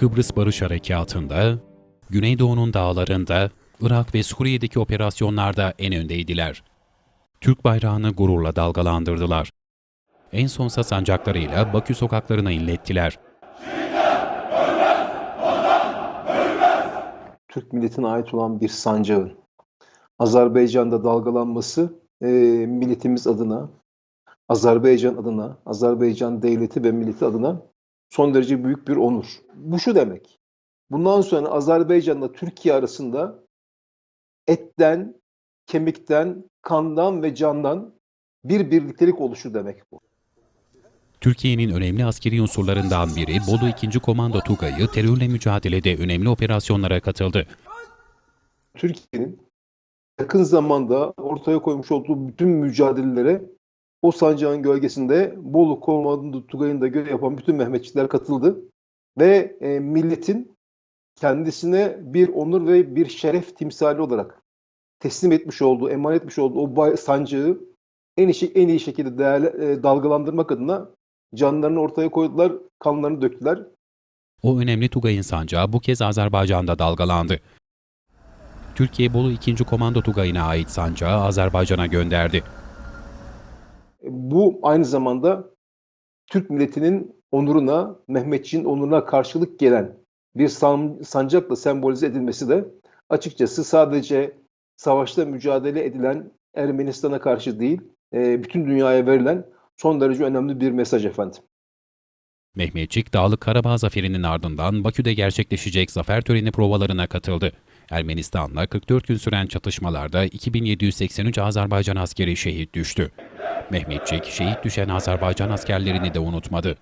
Kıbrıs Barış Harekatı'nda, Güneydoğu'nun dağlarında, Irak ve Suriye'deki operasyonlarda en öndeydiler. Türk bayrağını gururla dalgalandırdılar. En sonsa sancaklarıyla Bakü sokaklarına inlettiler. Türk milletine ait olan bir sancağın Azerbaycan'da dalgalanması e, milletimiz adına, Azerbaycan adına, Azerbaycan devleti ve milleti adına son derece büyük bir onur. Bu şu demek. Bundan sonra Azerbaycan'la Türkiye arasında etten, kemikten, kandan ve candan bir birliktelik oluşur demek bu. Türkiye'nin önemli askeri unsurlarından biri Bolu 2. Komando Tugayı terörle mücadelede önemli operasyonlara katıldı. Türkiye'nin yakın zamanda ortaya koymuş olduğu bütün mücadelelere o sancağın gölgesinde Bolu Komando Tugayı'nda görev yapan bütün Mehmetçikler katıldı. Ve e, milletin kendisine bir onur ve bir şeref timsali olarak teslim etmiş olduğu, emanet etmiş olduğu o bay- sancağı en iyi, en iyi şekilde değerli, e, dalgalandırmak adına canlarını ortaya koydular, kanlarını döktüler. O önemli Tugay'ın sancağı bu kez Azerbaycan'da dalgalandı. Türkiye Bolu 2. Komando Tugayı'na ait sancağı Azerbaycan'a gönderdi. Bu aynı zamanda Türk milletinin onuruna, Mehmetçiğin onuruna karşılık gelen bir san- sancakla sembolize edilmesi de açıkçası sadece savaşta mücadele edilen Ermenistan'a karşı değil, e, bütün dünyaya verilen son derece önemli bir mesaj efendim. Mehmetçik, Dağlık Karabağ zaferinin ardından Bakü'de gerçekleşecek zafer töreni provalarına katıldı. Ermenistan'la 44 gün süren çatışmalarda 2783 Azerbaycan askeri şehit düştü. Mehmetçik, şehit düşen Azerbaycan askerlerini de unutmadı.